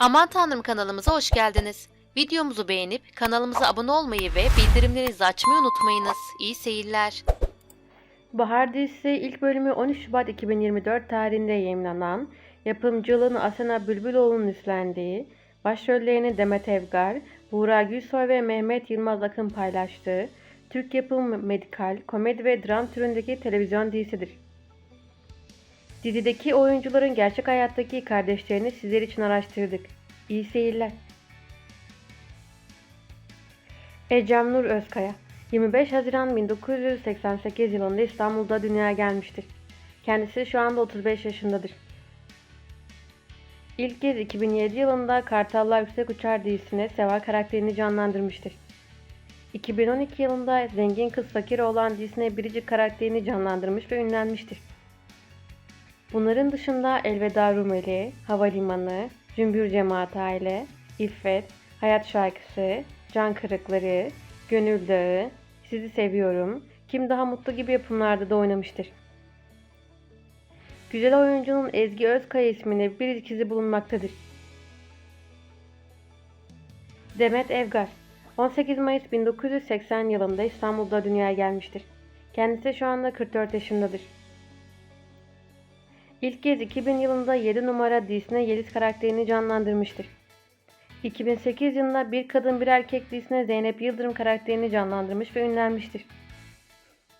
Aman Tanrım kanalımıza hoş geldiniz. Videomuzu beğenip kanalımıza abone olmayı ve bildirimlerinizi açmayı unutmayınız. İyi seyirler. Bahar dizisi ilk bölümü 13 Şubat 2024 tarihinde yayınlanan, yapımcılığını Asena Bülbüloğlu'nun üstlendiği, başrollerini Demet Evgar, Buğra Gülsoy ve Mehmet Yılmaz Akın paylaştığı, Türk yapım medikal, komedi ve dram türündeki televizyon dizisidir. Dizideki oyuncuların gerçek hayattaki kardeşlerini sizler için araştırdık. İyi seyirler. Ecem Nur Özkaya 25 Haziran 1988 yılında İstanbul'da dünyaya gelmiştir. Kendisi şu anda 35 yaşındadır. İlk kez 2007 yılında Kartallar Yüksek Uçar dizisine Seva karakterini canlandırmıştır. 2012 yılında Zengin Kız Fakir olan dizisine Biricik karakterini canlandırmış ve ünlenmiştir. Bunların dışında Elveda Rumeli, Havalimanı, Cümbür Cemaat Aile, İffet, Hayat Şarkısı, Can Kırıkları, Gönül Dağı, Sizi Seviyorum, Kim Daha Mutlu gibi yapımlarda da oynamıştır. Güzel oyuncunun Ezgi Özkaya isminde bir ikizi bulunmaktadır. Demet Evgar 18 Mayıs 1980 yılında İstanbul'da dünyaya gelmiştir. Kendisi şu anda 44 yaşındadır. İlk kez 2000 yılında 7 numara dizisine Yeliz karakterini canlandırmıştır. 2008 yılında Bir Kadın Bir Erkek dizisine Zeynep Yıldırım karakterini canlandırmış ve ünlenmiştir.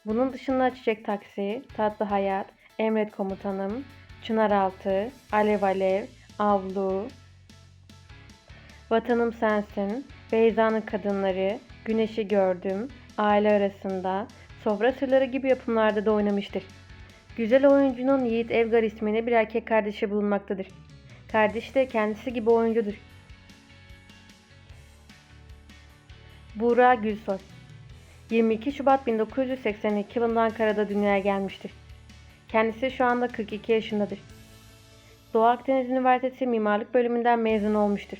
Bunun dışında Çiçek Taksi, Tatlı Hayat, Emret Komutanım, Çınaraltı, Alev Alev, Avlu, Vatanım Sensin, Beyza'nın Kadınları, Güneşi Gördüm, Aile Arasında, Sofra Sırları gibi yapımlarda da oynamıştır. Güzel oyuncunun Yiğit Evgar isminde bir erkek kardeşi bulunmaktadır. Kardeşi de kendisi gibi oyuncudur. Buğra Gülsoy 22 Şubat 1982 yılında Ankara'da dünyaya gelmiştir. Kendisi şu anda 42 yaşındadır. Doğu Akdeniz Üniversitesi Mimarlık Bölümünden mezun olmuştur.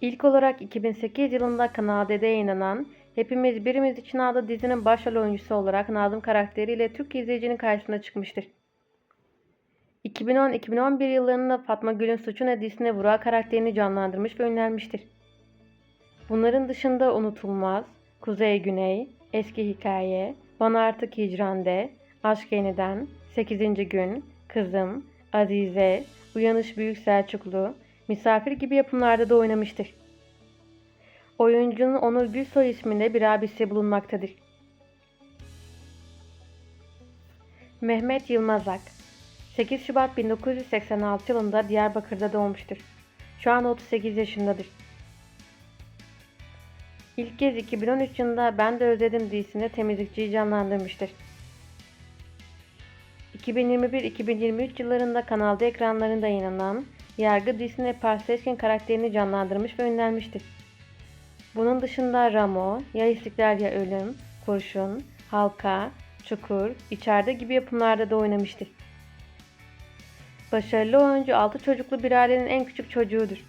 İlk olarak 2008 yılında Kanal D'de yayınlanan Hepimiz Birimiz için adlı dizinin başrol oyuncusu olarak Nazım karakteriyle Türk izleyicinin karşısına çıkmıştır. 2010-2011 yıllarında Fatma Gül'ün Suçu Ne dizisinde karakterini canlandırmış ve ünlenmiştir. Bunların dışında Unutulmaz, Kuzey Güney, Eski Hikaye, Bana Artık Hicran De, Aşk Yeniden, 8. Gün, Kızım, Azize, Uyanış Büyük Selçuklu, Misafir gibi yapımlarda da oynamıştır. Oyuncunun Onur Gülsoy isminde bir abisi bulunmaktadır. Mehmet Yılmazak 8 Şubat 1986 yılında Diyarbakır'da doğmuştur. Şu an 38 yaşındadır. İlk kez 2013 yılında Ben de Özledim dizisinde temizlikçiyi canlandırmıştır. 2021-2023 yıllarında kanalda ekranlarında yayınlanan Yargı dizisinde Parseskin karakterini canlandırmış ve ünlenmiştir. Bunun dışında Ramo, Ya İstiklal Ya Ölüm, Kurşun, Halka, Çukur, İçeride gibi yapımlarda da oynamıştır. Başarılı oyuncu 6 çocuklu bir ailenin en küçük çocuğudur.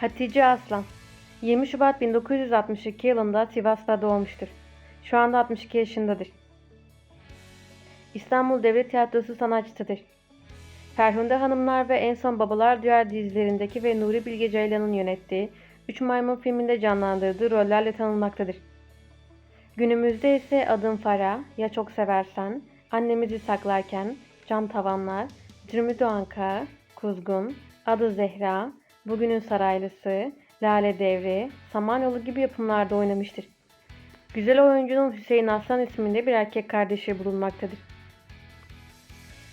Hatice Aslan 20 Şubat 1962 yılında Sivas'ta doğmuştur. Şu anda 62 yaşındadır. İstanbul Devlet Tiyatrosu sanatçısıdır. Ferhunde Hanımlar ve En Son Babalar Duyar dizilerindeki ve Nuri Bilge Ceylan'ın yönettiği Üç Maymun filminde canlandırdığı rollerle tanınmaktadır. Günümüzde ise Adım Farah, Ya Çok Seversen, Annemizi Saklarken, Cam Tavanlar, Cürmü Doğanka, Kuzgun, Adı Zehra, Bugünün Saraylısı, Lale Devri, Samanyolu gibi yapımlarda oynamıştır. Güzel oyuncunun Hüseyin Aslan isminde bir erkek kardeşi bulunmaktadır.